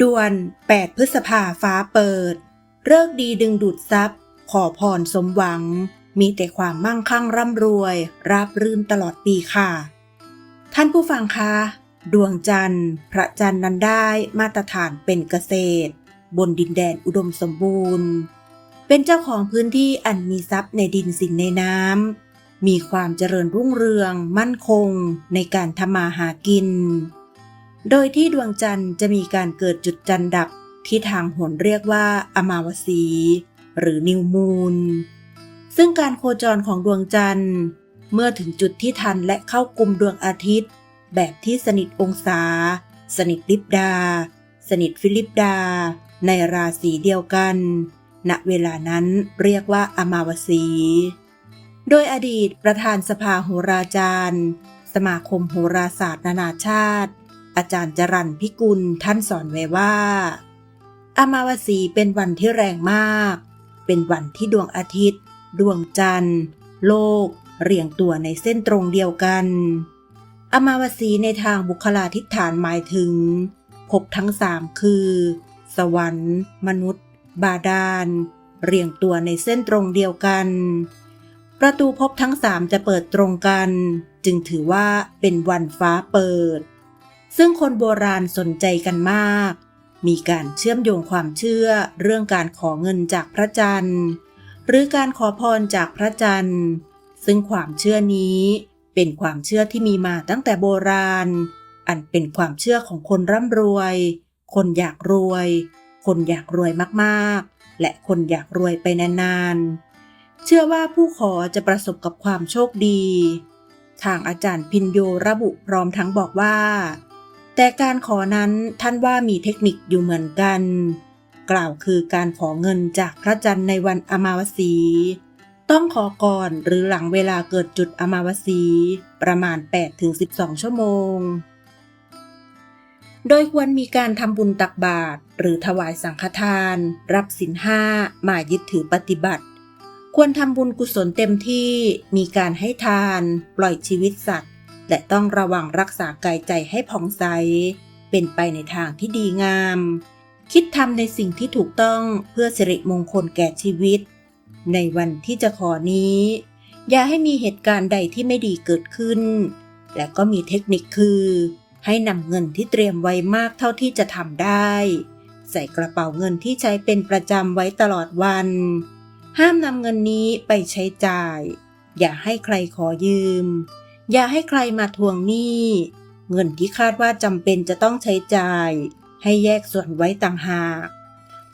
ด่วน 8 พฤษภาฟ้าเปิด เลิกดีดึงดูดทรัพย์ ขอพรสมหวัง มีแต่ความมั่งคั่งร่ำรวย ราบรื่นตลอดปีค่ะ ท่านผู้ฟังคะ ดวงจันทร์ พระจันทร์นั้นได้มาตรฐานเป็นเกษตร บนดินแดนอุดมสมบูรณ์ เป็นเจ้าของพื้นที่อันมีทรัพย์ในดินสินในน้ำมีความเจริญรุ่งเรือง มั่นคงในการทำมาหากิน โดยที่ดวงจันทร์จะมีการเกิดจุดจันทร์ดับที่ทางโหนเรียกว่าอมาวสี หรือนิวมูน ซึ่งการโคจรของดวงจันทร์ เมื่อถึงจุดที่ทันและเข้ากลุ่มดวงอาทิตย์ แบบที่สนิทองศา สนิทลิปดา สนิทฟิลิปดา ในราศีเดียวกัน ณ เวลานั้นเรียกว่าอมาวสี โดยอดีตประธานสภาโหราจารย์ สมาคมโหราศาสตร์นานาชาติ อาจารย์จรันพิกุลท่านสอนไว้ว่า อมาวสีเป็นวันที่แรงมาก เป็นวันที่ดวงอาทิตย์ ดวงจันทร์ โลก เรียงตัวในเส้นตรงเดียวกัน อมาวสีในทางบุคลาธิฐานหมายถึงภพทั้งสามคือ สวรรค์ มนุษย์ บาดาล เรียงตัวในเส้นตรงเดียวกัน ประตูภพทั้งสามจะเปิดตรงกัน จึงถือว่าเป็นวันฟ้าเปิด ซึ่งคนโบราณสนใจกันมาก มีการเชื่อมโยงความเชื่อเรื่องการขอเงินจากพระจันทร์ หรือการขอพรจากพระจันทร์ ซึ่งความเชื่อนี้เป็นความเชื่อที่มีมาตั้งแต่โบราณ อันเป็นความเชื่อของคนร่ำรวย คนอยากรวย คนอยากรวยมากๆ และคนอยากรวยไปนานๆ เชื่อว่าผู้ขอจะประสบกับความโชคดี ทางอาจารย์พินโยระบุพร้อมทั้งบอกว่า แต่การขอนั้นท่านว่ามีเทคนิคอยู่เหมือนกัน กล่าวคือการขอเงินจากพระจันทร์ในวันอมาวสี ต้องขอก่อนหรือหลังเวลาเกิดจุดอมาวสี ประมาณ 8-12 ชั่วโมง โดยควรมีการทำบุญตักบาตรหรือถวายสังฆทาน รับสินห้ามายึดถือปฏิบัติ ควรทำบุญกุศลเต็มที่มีการให้ทาน ปล่อยชีวิตสัตว์ และต้องระวังรักษากายใจให้ผ่องใส เป็นไปในทางที่ดีงาม คิดทำในสิ่งที่ถูกต้องเพื่อสิริมงคลแก่ชีวิต ในวันที่จะขอนี้ อย่าให้มีเหตุการณ์ใดที่ไม่ดีเกิดขึ้น และก็มีเทคนิคคือ ให้นำเงินที่เตรียมไว้มากเท่าที่จะทำได้ ใส่กระเป๋าเงินที่ใช้เป็นประจำไว้ตลอดวัน ห้ามนำเงินนี้ไปใช้จ่าย อย่าให้ใครขอยืม อย่าให้ใครมาทวงหนี้ เงินที่คาดว่าจำเป็นจะต้องใช้จ่าย ให้แยกส่วนไว้ต่างหาก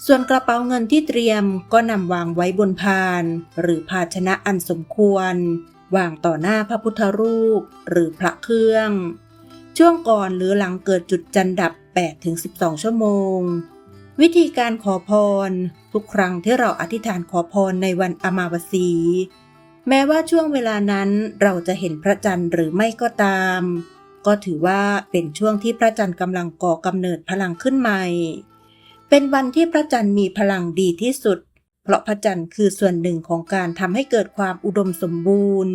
ส่วนกระเป๋าเงินที่เตรียมก็นำวางไว้บนพาน หรือภาชนะอันสมควร วางต่อหน้าพระพุทธรูป หรือพระเครื่อง ช่วงก่อนหรือหลังเกิดจุดจันทร์ดับ 8-12 ชั่วโมง วิธีการขอพร ทุกครั้งที่เราอธิษฐานขอพรในวันอมาวสี แม้ว่าช่วงเวลานั้นเราจะเห็นพระจันทร์หรือไม่ก็ตาม ก็ถือว่าเป็นช่วงที่พระจันทร์กำลังก่อกำเนิดพลังขึ้นใหม่ เป็นวันที่พระจันทร์มีพลังดีที่สุด เพราะพระจันทร์คือส่วนหนึ่งของการทำให้เกิดความอุดมสมบูรณ์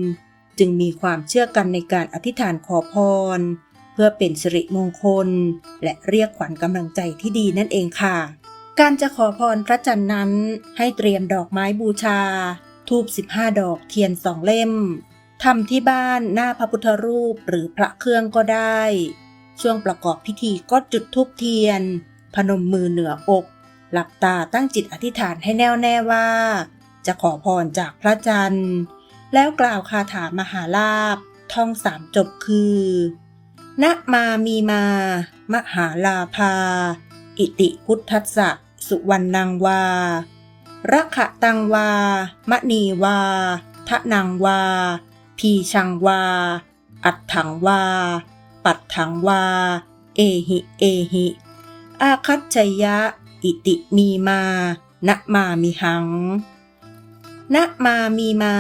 จึงมีความเชื่อกันในการอธิษฐานขอพร เพื่อเป็นสิริมงคล และเรียกขวัญกำลังใจที่ดีนั่นเองค่ะ การจะขอพรพระจันทร์นั้นให้เตรียมดอกไม้บูชา ทูบ15 ดอกเทียนสองเล่มทำที่บ้านหน้าพระพุทธรูปหรือพระเครื่องก็ได้ ช่วงประกอบพิธีก็จุดทูบเทียน พนมมือเหนืออก หลับตาตั้งจิตอธิษฐานให้แน่วแน่ว่า จะขอพรจากพระจันทร์ แล้วกล่าวคาถามหาลาภท่องสามจบคือนะมามีมา มหาลาภา อิติพุทธัสสะ สุวรรณังวา รักขะตังวา มณีวา ทะนังวา พีชังวา อัดถังวา ปัดถังวา เอหิ เอหิ อาคัจฉยะ อิติมีมา นะมามิหัง นะมามีมา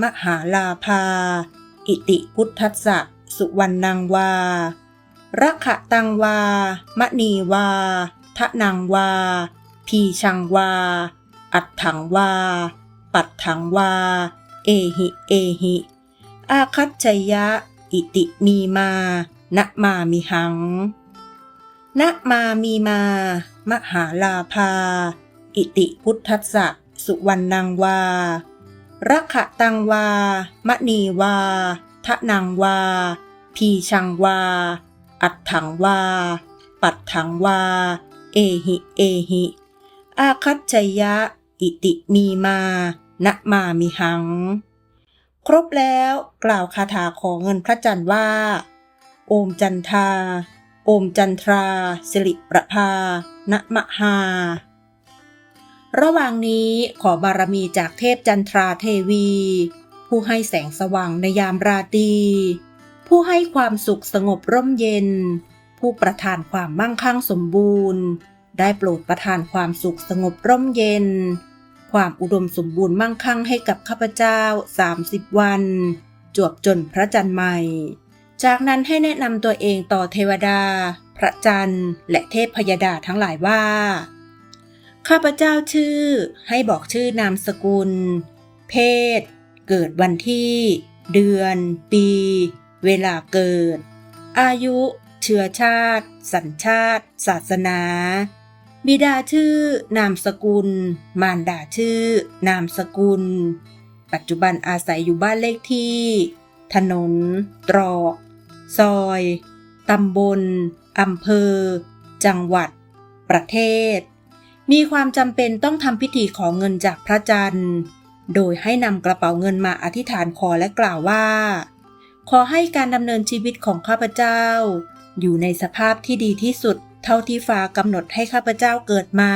มหาลาภา อิติพุทธัสสะ สุวรรณังวารักขะตังวา มณีวา ทะนังวา พีชังวา อัดถังวา ปัดถังวา เอหิ เอหิ อาคัจฉยะ อิติมีมานะมามิหังนะมามีมา มหาลาภา อิติพุทธัสสะ สุวรรณังวารักขะตังวา มณีวา ทะนังวา พีชังวา อัดถังวา ปัดถังวา เอหิ เอหิ อาคัจฉยะ อิติมีมานะมามิหัง ครบแล้วกล่าวคาถาขอเงินพระจันทร์ว่า โอมจันทา โอมจันทราสิริประภาณมหา ระหว่างนี้ขอบารมีจากเทพจันทราเทวี ผู้ให้แสงสว่างในยามราตรีผู้ให้ความสุขสงบร่มเย็น ผู้ประทานความมั่งคั่งสมบูรณ์ ได้โปรดประทานความสุขสงบร่มเย็น ความอุดมสมบูรณ์มั่งคั่งให้กับข้าพเจ้า 30 วัน จวบจนพระจันทร์ใหม่ จากนั้นให้แนะนำตัวเองต่อเทวดา พระจันทร์ และเทพพยดาทั้งหลายว่า ข้าพเจ้าชื่อ ให้บอกชื่อนามสกุล เพศ เกิดวันที่ เดือน ปี เวลาเกิด อายุเชื้อชาติ สัญชาติ ศาสนา บิดาชื่อนามสกุล มารดาชื่อ นามสกุล ปัจจุบันอาศัยอยู่บ้านเลขที่ ถนน ตรอก ซอย ตำบล อำเภอ จังหวัด ประเทศ มีความจำเป็นต้องทำพิธีขอเงินจากพระจันทร์ โดยให้นำกระเป๋าเงินมาอธิษฐานขอและกล่าวว่า ขอให้การดำเนินชีวิตของข้าพเจ้า อยู่ในสภาพที่ดีที่สุดเท่าที่ฟ้ากำหนดให้ข้าพเจ้าเกิดมา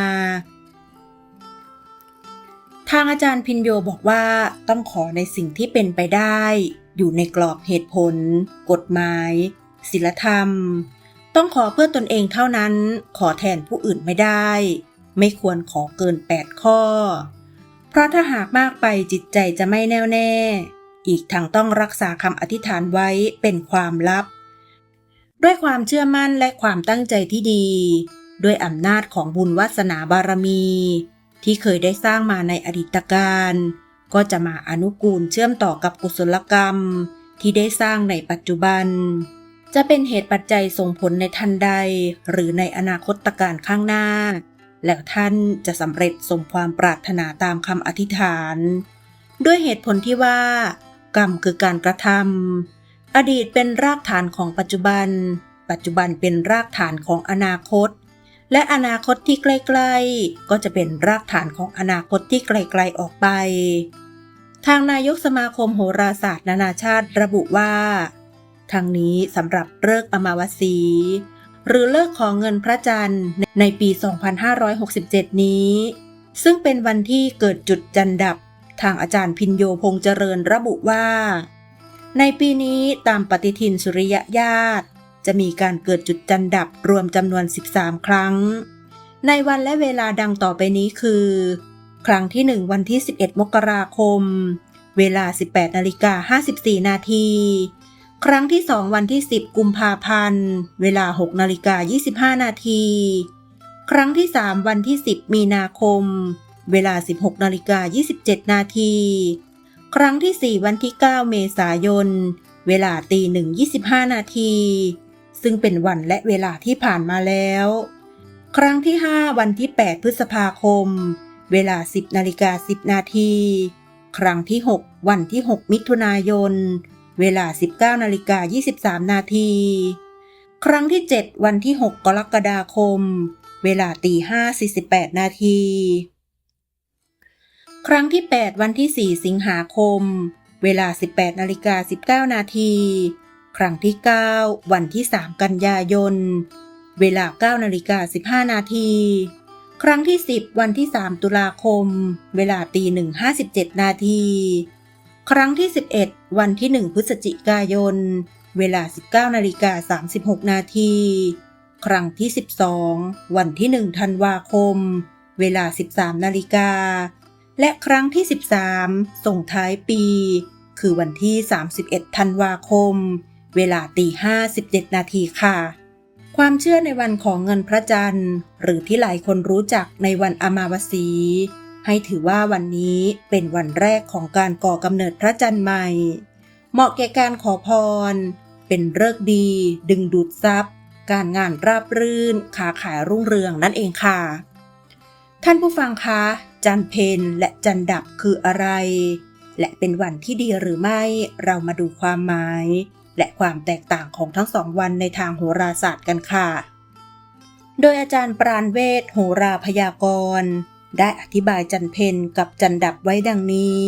ทางอาจารย์พินโยบอกว่าต้องขอในสิ่งที่เป็นไปได้ อยู่ในกรอบเหตุผล กฎหมายศีลธรรม ต้องขอเพื่อตนเองเท่านั้น ขอแทนผู้อื่นไม่ได้ ไม่ควรขอเกิน 8 ข้อ เพราะถ้าหากมากไปจิตใจจะไม่แน่วแน่ อีกทั้งต้องรักษาคำอธิษฐานไว้เป็นความลับ ด้วยความเชื่อมั่นและความตั้งใจที่ดี ด้วยอำนาจของบุญวาสนาบารมี ที่เคยได้สร้างมาในอดีตการ ก็จะมาอนุกูลเชื่อมต่อกับกุศลกรรม ที่ได้สร้างในปัจจุบัน จะเป็นเหตุปัจจัยส่งผลในทันใด หรือในอนาคตการข้างหน้า แล้วท่านจะสำเร็จสมความปรารถนาตามคำอธิษฐาน ด้วยเหตุผลที่ว่า กรรมคือการกระทำ อดีตเป็นรากฐานของปัจจุบัน ปัจจุบันเป็นรากฐานของอนาคต และอนาคตที่ใกล้ๆ ก็จะเป็นรากฐานของอนาคตที่ไกลๆออกไป ทางนายกสมาคมโหราศาสตร์นานาชาติระบุว่าทางนี้สำหรับเลิกอมาวสี หรือเลิกของเงินพระจันทร์ในปี 2567 นี้ ซึ่งเป็นวันที่เกิดจุดจันดับ ทางอาจารย์พินโยพงษ์เจริญระบุว่า ในปีนี้ตามปฏิทินสุริยญาตจะมีการเกิดจุดจันดับรวมจำนวน 13 ครั้ง ในวันและเวลาดังต่อไปนี้คือ ครั้งที่ 1 วันที่ 11 มกราคม เวลา 18นาฬิกา54 นาที ครั้งที่ 2 วันที่ 10 กุมภาพันธ์ เวลา 6นาฬิกา25 นาที ครั้งที่ 3 วันที่ 10 มีนาคม เวลา 16นาฬิกา27 นาที ครั้งที่ 4 วันที่ 9 เมษายน เวลาตีหนึ่ง25นาที ซึ่งเป็นวันและเวลาที่ผ่านมาแล้ว ครั้งที่ 5 วันที่ 8 พฤษภาคม เวลา 10นาฬิกา10 นาที ครั้งที่ 6 วันที่ 6 มิถุนายน เวลา 19นาฬิกา23 นาที ครั้งที่ 7 วันที่ 6 กรกฎาคม เวลาตี5 48 นาที ครั้งที่ 8 วันที่ 4 สิงหาคม เวลา 18นาฬิกา19 นาที ครั้งที่ 9 วันที่ 3 กันยายน เวลา9นาฬิกา15 นาที ครั้งที่ 10 วันที่ 3 ตุลาคม เวลาตีหนึ่ง57นาที ครั้งที่ 11 วันที่ 1 พฤศจิกายน เวลา 19นาฬิกา36 นาที ครั้งที่ 12 วันที่ 1 ธันวาคม เวลา 13นาฬิกา และครั้งที่ 13 ส่งท้ายปี คือวันที่ 31 ธันวาคม เวลาตี57นาทีค่ะ ความเชื่อในวันของเงินพระจันทร์ หรือที่หลายคนรู้จักในวันอมาวสี ให้ถือว่าวันนี้เป็นวันแรกของการก่อกำเนิดพระจันทร์ใหม่ เหมาะแก่การขอพร เป็นเลิกดี ดึงดูดทรัพย์ การงานราบรื่นค้าขายรุ่งเรืองนั่นเองค่ะท่านผู้ฟังคะ จันเพนและจันดับคืออะไร และเป็นวันที่ดีหรือไม่เรามาดูความหมาย และความแตกต่างของทั้งสองวันในทางโหราศาสตร์กันค่ะ โดยอาจารย์ปราณเวทโหราพยากรณ์ได้อธิบายจันเพนกับจันดับไว้ดังนี้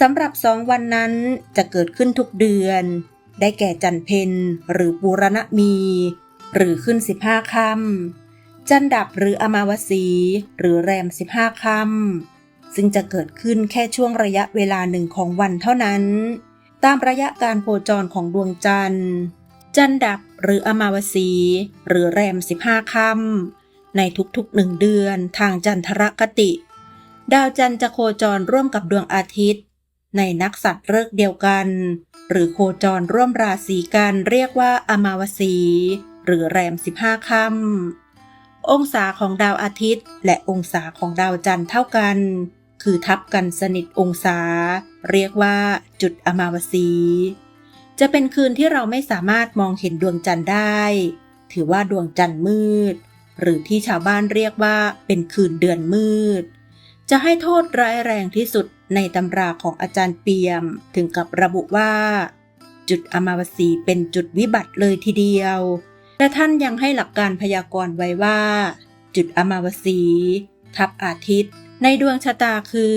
สำหรับสองวันนั้นจะเกิดขึ้นทุกเดือน ได้แก่จันเพนหรือบูรณมี หรือขึ้นสิบห้าค่ำ จันดับหรืออมาวสี หรือแรมสิบห้าค่ำซึ่งจะเกิดขึ้นแค่ช่วงระยะเวลาหนึ่งของวันเท่านั้น ตามระยะการโคจรของดวงจันทร์ จันดับหรืออมาวสี หรือแรมสิบห้าค่ำในทุกๆหนึ่งเดือนทางจันทรคติ ดาวจันทร์จะโคจรร่วมกับดวงอาทิตย์ ในนักสัตว์เลิกษ์เดียวกัน หรือโคจรร่วมราศีกันเรียกว่าอมาวสี หรือแรมสิบห้าค่ำ องศาของดาวอาทิตย์ และองศาของดาวจันทร์เท่ากัน คือทับกันสนิทองศา เรียกว่าจุดอมาวสี จะเป็นคืนที่เราไม่สามารถมองเห็นดวงจันทร์ได้ ถือว่าดวงจันทร์มืด หรือที่ชาวบ้านเรียกว่าเป็นคืนเดือนมืด จะให้โทษร้ายแรงที่สุดในตำราของอาจารย์เปียม ถึงกับระบุว่า จุดอมาวสีเป็นจุดวิบัติเลยทีเดียว แต่ท่านยังให้หลักการพยากรณ์ไว้ว่า จุดอมาวสี ทับอาทิตย์ ในดวงชะตาคือ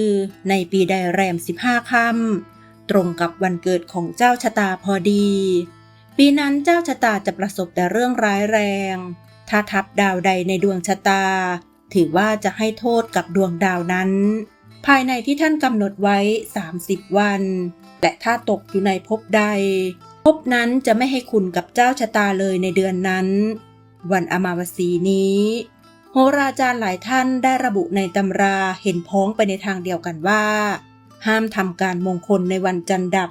ในปีใดแรม 15ค่ำตรงกับวันเกิดของเจ้าชะตาพอดี ปีนั้นเจ้าชะตาจะประสบแต่เรื่องร้ายแรง ถ้าทับดาวใดในดวงชะตา ถือว่าจะให้โทษกับดวงดาวนั้น ภายในที่ท่านกำหนดไว้ 30 วัน และถ้าตกอยู่ในภพใด ภพนั้นจะไม่ให้คุณกับเจ้าชะตาเลยในเดือนนั้น วันอมาวสีนี้ โหราจารย์หลายท่านได้ระบุในตำราเห็นพ้องไปในทางเดียวกันว่า ห้ามทำการมงคลในวันจันดับ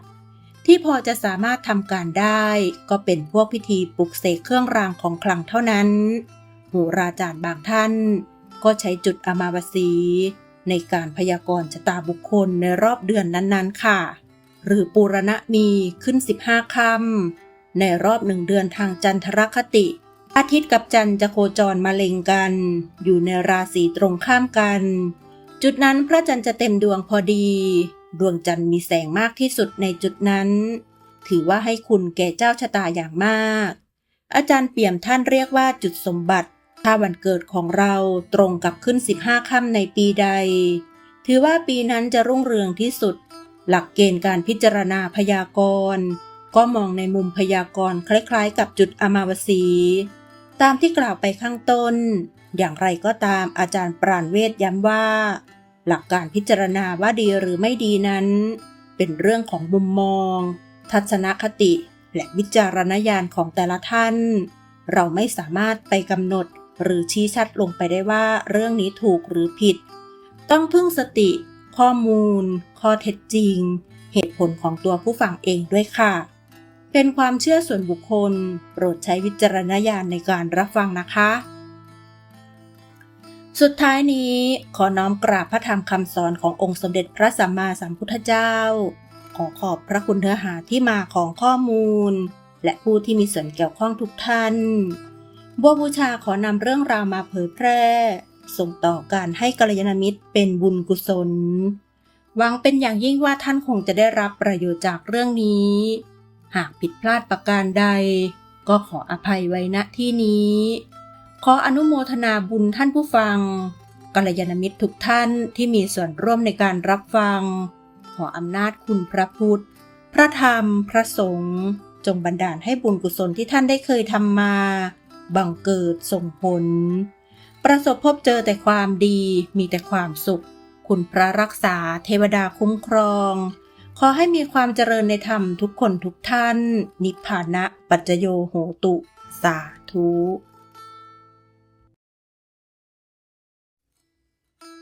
ที่พอจะสามารถทำการได้ ก็เป็นพวกพิธีปลุกเสกเครื่องรางของขลังเท่านั้นโหราจารย์บางท่าน ก็ใช้จุดอมาวสีในการพยากรณ์ชะตาบุคคลในรอบเดือนนั้นๆ ค่ะ หรือปูรณะมีขึ้น 15ค่ำในรอบหนึ่งเดือนทางจันทรคติ อาทิตย์กับจันทร์จะโคจรมาเล็งกัน อยู่ในราศีตรงข้ามกัน จุดนั้นพระจันทร์จะเต็มดวงพอดี ดวงจันทร์มีแสงมากที่สุดในจุดนั้น ถือว่าให้คุณแก่เจ้าชะตาอย่างมาก อาจารย์เปี่ยมท่านเรียกว่าจุดสมบัติ ถ้าวันเกิดของเราตรงกับขึ้น 15ค่ำในปีใด ถือว่าปีนั้นจะรุ่งเรืองที่สุด หลักเกณฑ์การพิจารณาพยากรณ์ ก็มองในมุมพยากรณ์คล้ายๆ กับจุดอมาวสี ตามที่กล่าวไปข้างต้น อย่างไรก็ตามอาจารย์ปราณเวทย้ำว่า หลักการพิจารณาว่าดีหรือไม่ดีนั้น เป็นเรื่องของมุมมอง ทัศนคติ และวิจารณญาณของแต่ละท่าน เราไม่สามารถไปกำหนดหรือชี้ชัดลงไปได้ว่าเรื่องนี้ถูกหรือผิด ต้องพึ่งสติ ข้อมูล ข้อเท็จจริง เหตุผลของตัวผู้ฟังเองด้วยค่ะ เป็นความเชื่อส่วนบุคคล โปรดใช้วิจารณญาณในการรับฟังนะคะ สุดท้ายนี้ขอน้อมกราบพระธรรมคำสอนขององค์สมเด็จพระสัมมาสัมพุทธเจ้า ขอขอบพระคุณเนื้อหาที่มาของข้อมูล และผู้ที่มีส่วนเกี่ยวข้องทุกท่านบัวบูชาขอนำเรื่องราวมาเผยแพร่ ส่งต่อการให้กัลยาณมิตรเป็นบุญกุศล หวังเป็นอย่างยิ่งว่าท่านคงจะได้รับประโยชน์จากเรื่องนี้ หากผิดพลาดประการใด ก็ขออภัยไว้ณที่นี้ ขออนุโมทนาบุญท่านผู้ฟังกัลยาณมิตรทุกท่านที่มีส่วนร่วมในการรับฟัง ขออำนาจคุณพระพุทธ พระธรรม พระสงฆ์จงบันดาลให้บุญกุศลที่ท่านได้เคยทำมา บังเกิดส่งผล ประสบพบเจอแต่ความดีมีแต่ความสุข คุณพระรักษาเทวดาคุ้มครอง ขอให้มีความเจริญในธรรมทุกคนทุกท่าน นิพพานะปัจจโยโหตุ สาธุ